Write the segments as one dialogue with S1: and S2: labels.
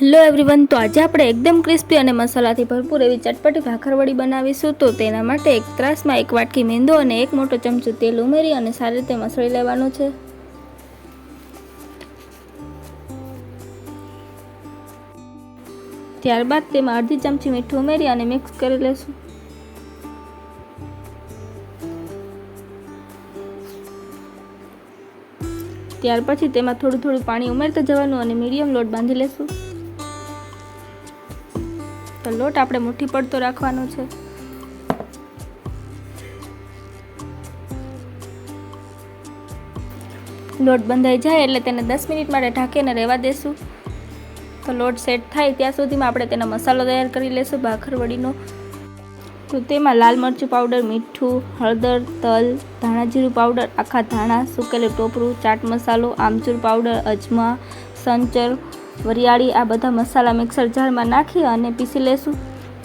S1: Hello everyone, તો આજે આપણે એકદમ ક્રિસ્પી અને મસાલાથી ભરપૂર એવી ચટપટી ભાખરવડી બનાવીશું. તો તેના માટે એક ત્રાસમાં એક વાટકી મેંદો અને એક મોટો ચમચો તેલ ઉમેરી અને સારી રીતે મસળી લેવાનું છે. ત્યારબાદ તેમાં અડધી ચમચી મીઠું ઉમેરી અને મિક્સ કરી લેશું. ત્યાર પછી તેમાં થોડું થોડું પાણી ઉમેરતા જવાનું અને મીડિયમ લોટ બાંધી લેશું. તો લોટ આપણે મુઠ્ઠી પડતો રાખવાનો છે. લોટ બંધાઈ જાય એટલે તેને દસ મિનિટ માટે ઢાંકીને રહેવા દેશું. તો લોટ સેટ થાય ત્યાં સુધીમાં આપણે તેનો મસાલો તૈયાર કરી લઈશું ભાખરવડીનો તો તેમાં લાલ મરચું પાવડર, મીઠું, હળદર, તલ ધાણા જીરું પાવડર, આખા ધાણા, સુકેલું ટોપરું, ચાટ મસાલો, આમચૂર પાવડર, અજમા, સંચર વરિયાળી આ બધા મસાલા મિક્સર જારમાં નાખી અને પીસી લેશું.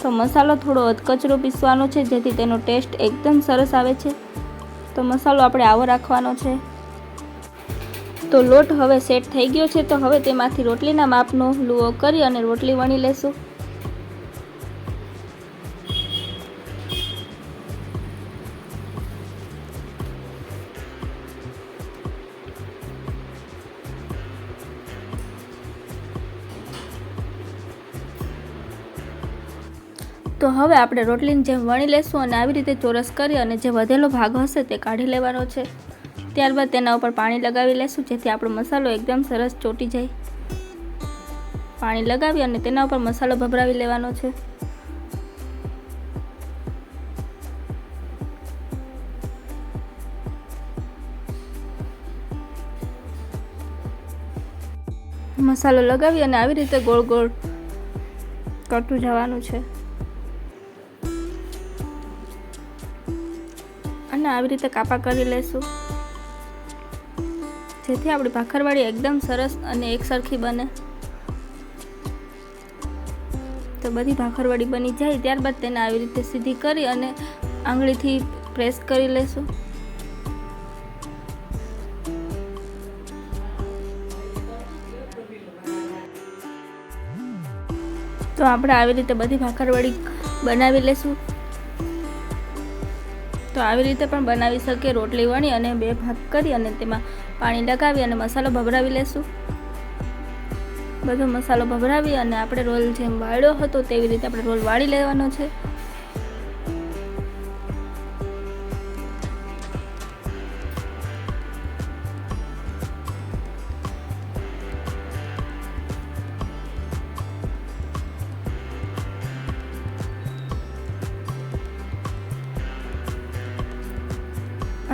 S1: તો મસાલો થોડો અધકચરો પીસવાનો છે, જેથી તેનો ટેસ્ટ એકદમ સરસ આવે છે. તો મસાલો આપણે આવો રાખવાનો છે. તો લોટ હવે સેટ થઈ ગયો છે, તો હવે તેમાંથી રોટલીના માપનો લુઓ કરી અને રોટલી વણી લેશું. તો હવે આપણે રોટલીની જેમ વણી લેશું અને આવી રીતે ચોરસ કરી અને જે વધેલો ભાગ હશે તે કાઢી લેવાનો છે. ત્યારબાદ તેના ઉપર પાણી લગાવી લેશું, જેથી આપણો મસાલો એકદમ સરસ ચોટી જાય. પાણી લગાવી અને તેના ઉપર મસાલો ભભરાવી લેવાનો છે. મસાલો લગાવી અને આવી રીતે ગોળ ગોળ કરતું જવાનું છે. અને આવી રીતે કાપા કરી લેશું. જેથી આપણી ભાખરવાળી એકદમ સરસ અને એકસરખી બને. તો બધી ભાખરવાળી બની જાય, ત્યારબાદ તેને આવી રીતે સીધી કરી અને આંગળીથી પ્રેસ કરી લેશું. તો આપણે આવી રીતે બધી ભાખરવાળી બનાવી લેશું. તો આવી રીતે પણ બનાવી શકીએ રોટલી વણી અને બે ભાગ કરી અને તેમાં પાણી લગાવી અને મસાલો ભભરાવી લેશું. બધો મસાલો ભભરાવી અને આપણે રોલ જેમ વાળ્યો હતો તેવી રીતે આપણે રોલ વાળી લેવાનો છે.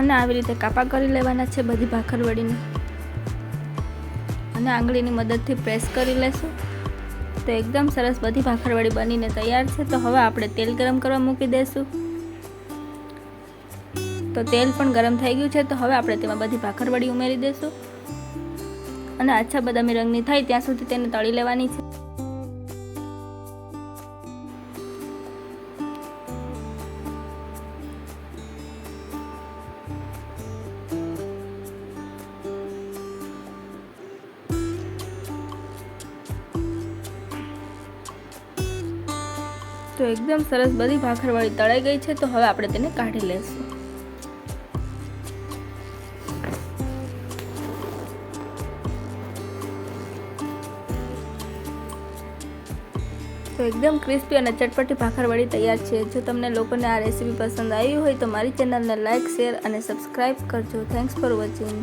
S1: અને આવી રીતે કાપા કરી લેવાના છે બધી ભાખરવડીને. અને આંગળીની મદદથી પ્રેસ કરી લેશું. તો એકદમ સરસ બધી ભાખરવડી બનીને તૈયાર છે. તો હવે આપણે તેલ ગરમ કરવા મૂકી દઈશું તો તેલ પણ ગરમ થઈ ગયું છે. તો હવે આપણે તેમાં બધી ભાખરવડી ઉમેરી દઈશું અને આછા બદામી રંગની થાય ત્યાં સુધી તેને તળી લેવાની છે. તો એકદમ સરસ બધી ભાખરવાળી તળાઈ ગઈ છે, તો હવે આપણે તેને કાઢી લઈશું. તો એકદમ ક્રિસ્પી અને ચટપટી ભાખરવાળી તૈયાર છે. જો તમને લોકોને આ રેસીપી પસંદ આવી હોય તો મારી ચેનલને લાઇક શેર અને સબસ્ક્રાઈબ કરજો. Thanks for watching